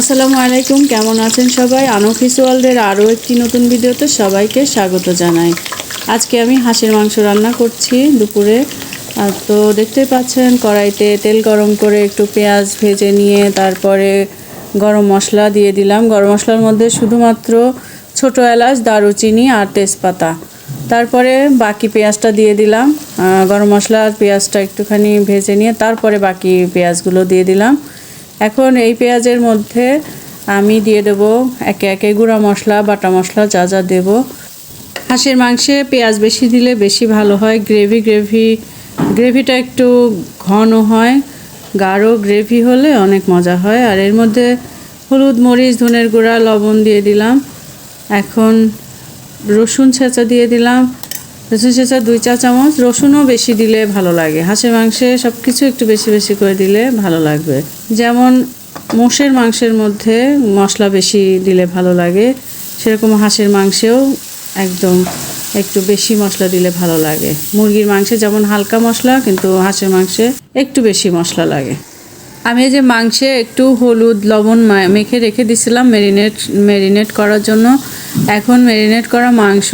আসসালামু আলাইকুম, কেমন আছেন সবাই? আনফিস ওয়ার্ল্ডের আরও একটি নতুন ভিডিওতে সবাইকে স্বাগত জানাই। আজকে আমি হাঁসের মাংস রান্না করছি দুপুরে। তো দেখতেই পাচ্ছেন, কড়াইতে তেল গরম করে একটু পেঁয়াজ ভেজে নিয়ে তারপরে গরম মশলা দিয়ে দিলাম। গরম মশলার মধ্যে শুধুমাত্র ছোট এলাচ, দারুচিনি আর তেজপাতা। তারপরে বাকি পেঁয়াজটা দিয়ে দিলাম। গরম মশলা আর পেঁয়াজটা একটুখানি ভেজে নিয়ে তারপরে বাকি পেঁয়াজগুলো দিয়ে দিলাম। এখন এই পেঁয়াজের মধ্যে আমি দিয়ে দেব একে একে গুঁড়া মশলা, বাটা মশলা, যা যা দেব। হাঁসের মাংসে পেঁয়াজ বেশি দিলে বেশি ভালো হয়। গ্রেভি গ্রেভি, গ্রেভিটা একটু ঘন হয়। গাঢ় গ্রেভি হলে অনেক মজা হয়। আর এর মধ্যে হলুদ, মরিচ, ধনের গুঁড়া, লবণ দিয়ে দিলাম। এখন রসুন ছেঁচা দিয়ে দিলাম। রসুন ছেঁচা দুই চা চামচ, রসুনও বেশি দিলে ভালো লাগে। হাঁসের মাংসে সব কিছু একটু বেশি বেশি করে দিলে ভালো লাগবে। যেমন মোষের মাংসের মধ্যে মশলা বেশি দিলে ভালো লাগে, সেরকম হাঁসের মাংসেও একদম একটু বেশি মশলা দিলে ভালো লাগে। মুরগির মাংসে যেমন হালকা মশলা, কিন্তু হাঁসের মাংসে একটু বেশি মশলা লাগে। আমি যে মাংসে একটু হলুদ, লবণ মেখে রেখে দিছিলাম ম্যারিনেট ম্যারিনেট করার জন্য। এখন ম্যারিনেট করা মাংস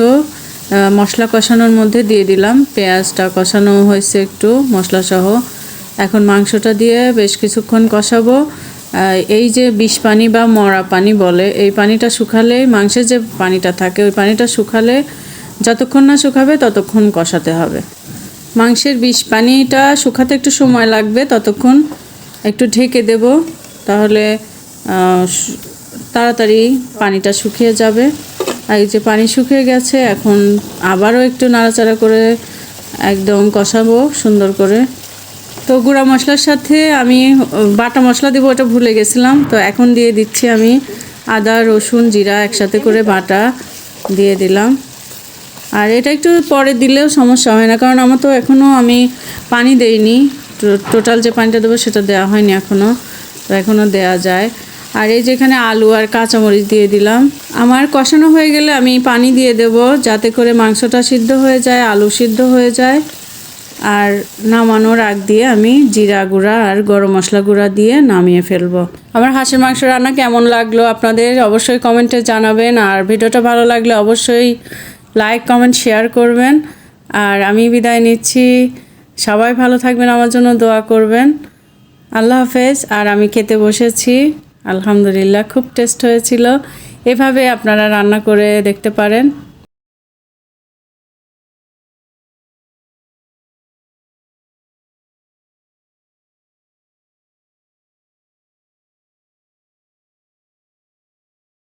মশলা কষানোর মধ্যে দিয়ে দিলাম। পেঁয়াজটা কষানো হয়েছে একটু মশলা সহ এখন মাংসটা দিয়ে বেশ কিছুক্ষণ কষাবো। এই যে বিষ পানি বা মরা পানি বলে, এই পানিটা শুকালে মাংসের যে পানিটা থাকে, ওই পানিটা শুকালে যতক্ষণ না শুকাবে ততক্ষণ কষাতে হবে। মাংসের বিষ পানিটা শুকাতে একটু সময় লাগবে, ততক্ষণ একটু ঢেকে দেব। তাহলে তাড়াতাড়ি পানিটা শুকিয়ে যাবে। আর এই যে পানি শুকিয়ে গেছে, এখন আবারও একটু নাড়াচাড়া করে একদম কষাবো সুন্দর করে। তো গুঁড়া মশলার সাথে আমি বাটা মশলা দেবো ওটা ভুলে গেছিলাম, তো এখন দিয়ে দিচ্ছি আমি আদা, রসুন, জিরা একসাথে করে বাটা দিয়ে দিলাম। আর এটা একটু পরে দিলেও সমস্যা হয় না, কারণ আমার তো এখনও আমি পানি দেইনি। টোটাল যে পানিটা দেবো সেটা দেওয়া হয়নি এখনও তো এখনও দেওয়া যায়। আর এই যেখানে আলু আর কাঁচামরিচ দিয়ে দিলাম। আমার কষানো হয়ে গেলে আমি পানি দিয়ে দেব, যাতে করে মাংসটা সিদ্ধ হয়ে যায়, আলু সিদ্ধ হয়ে যায়। আর নামানোর আগ দিয়ে আমি জিরা গুঁড়া আর গরম মশলা গুঁড়া দিয়ে নামিয়ে ফেলব। আমার হাঁসের মাংস রান্না কেমন লাগল আপনাদের অবশ্যই কমেন্টে জানাবেন, আর ভিডিওটা ভালো লাগলে অবশ্যই লাইক, কমেন্ট, শেয়ার করবেন। আর আমি বিদায় নিচ্ছি। সবাই ভালো থাকবেন, আমার জন্য দোয়া করবেন। আল্লাহ হাফেজ, আর আমি খেতে বসেছি। আলহামদুলিল্লাহ খুব টেস্ট হয়েছিল। এভাবে আপনারা রান্না করে দেখতে পারেন।